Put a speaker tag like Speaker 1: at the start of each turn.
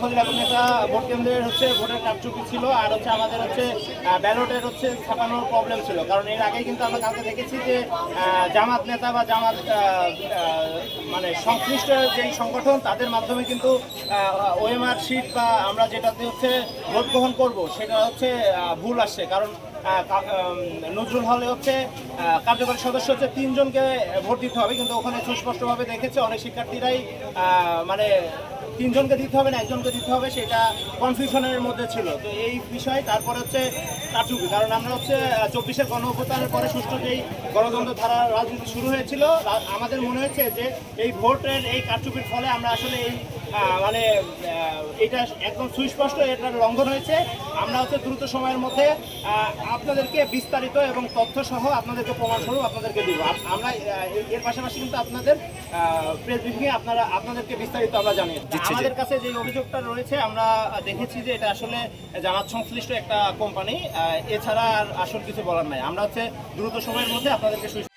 Speaker 1: Vote কেন্দ্রের হচ্ছে ভোটের ছিল, আর হচ্ছে আমাদের হচ্ছে ব্যালটের হচ্ছে ছাপানোর প্রবলেম ছিল। কারণ এর আগেই কিন্তু আমরা দেখেছি যে জামাত নেতা বা জামাত মানে সংশ্লিষ্ট যেই সংগঠন, তাদের মাধ্যমে কিন্তু শিট বা আমরা যেটাতে হচ্ছে ভোট গ্রহণ করব, সেটা হচ্ছে ভুল আসছে। কারণ নজরুল হলে হচ্ছে কার্যকরী সদস্য হচ্ছে তিনজনকে ভোট দিতে হবে, কিন্তু ওখানে সুস্পষ্টভাবে দেখেছে অনেক শিক্ষার্থীরাই মানে তিনজনকে দিতে হবে না, একজনকে দিতে হবে, সেটা কনফিউশনের মধ্যে ছিল। তো এই বিষয়ে তারপর হচ্ছে কারচুপি কারণ আমরা হচ্ছে চব্বিশের গণ অভ্যুত্থানের পরে সুষ্ঠু যেই গণতন্ত্র ধারা রাজনীতি শুরু হয়েছিল আমাদের মনে হয়েছে যে এই ভোটের এই কারচুপির ফলে আমরা আসলে এই মানে এটা একদম সুস্পষ্ট এটার লঙ্ঘন হয়েছে। আমরা হচ্ছে দ্রুত সময়ের মধ্যে আপনাদেরকে বিস্তারিত এবং তথ্য সহ আপনাদেরকে প্রমাণস্বরূপ আপনাদেরকে দিব। আমরা এর- পাশাপাশি কিন্তু আপনাদের প্রেস ব্রিফিংয়ে আপনারা আপনাদেরকে বিস্তারিত আমরা জানিয়ে। আমাদের কাছে যে অভিযোগটা রয়েছে আমরা দেখেছি যে এটা আসলে জামাত সংশ্লিষ্ট একটা কোম্পানি এছাড়া আর আসল কিছু বলার নাই। আমরা হচ্ছে দ্রুত সময়ের মধ্যে আপনাদেরকে সুস্পষ্ট